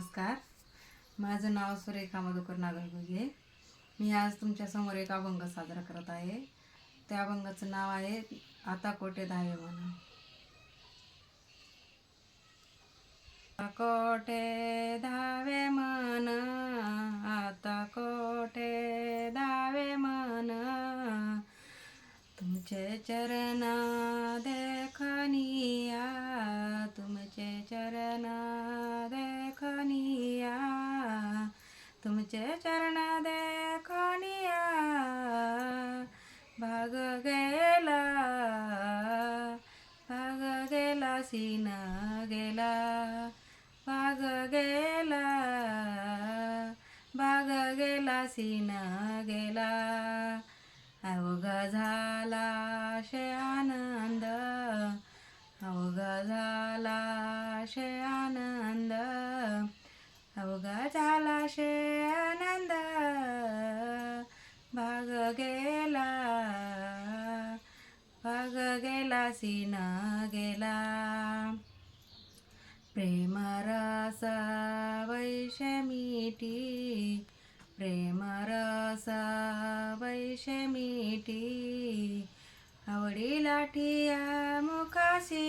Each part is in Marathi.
नमस्कार. माझं नाव सुरेखा मधुकर नागरगुगे मी आज तुमच्यासमोर एक अभंग साजरा करत आहे. त्या अभंगाचं नाव आहे आता कोटे धावे म्हणा. कोटे धावे मन आता कोटे धावे मन तुमचे चरणा दे तुझे चरण देखनिया भाग गेला भाग गेला सीना गेला भाग गेला भाग गेला सीना गेला अवघा गेला भाग गेला सीन गेला प्रेम रस वैषमीठी प्रेम रस वैषमीठी आवडी लाठिया मुखासी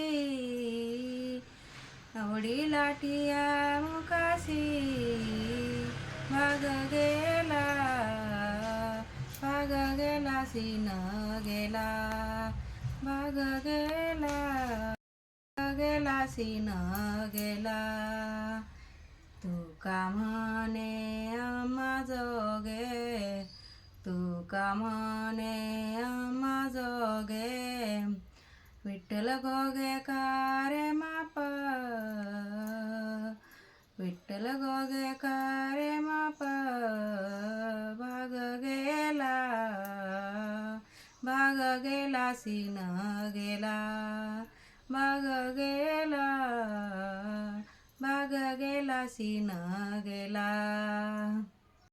आवडी लाठिया मुखासी भाग गेला सीन गेला भाग गेला गेला सीन गेला तू का म्हणे अम्मा जोगे? तू का म्हणे अम्मा जोगे? विठ्ठल गोगे कारे माप? विठ्ठल गोगे कारे माप? भाग गे भाग गेला गेला मग गेला मग गेला सीन गेला.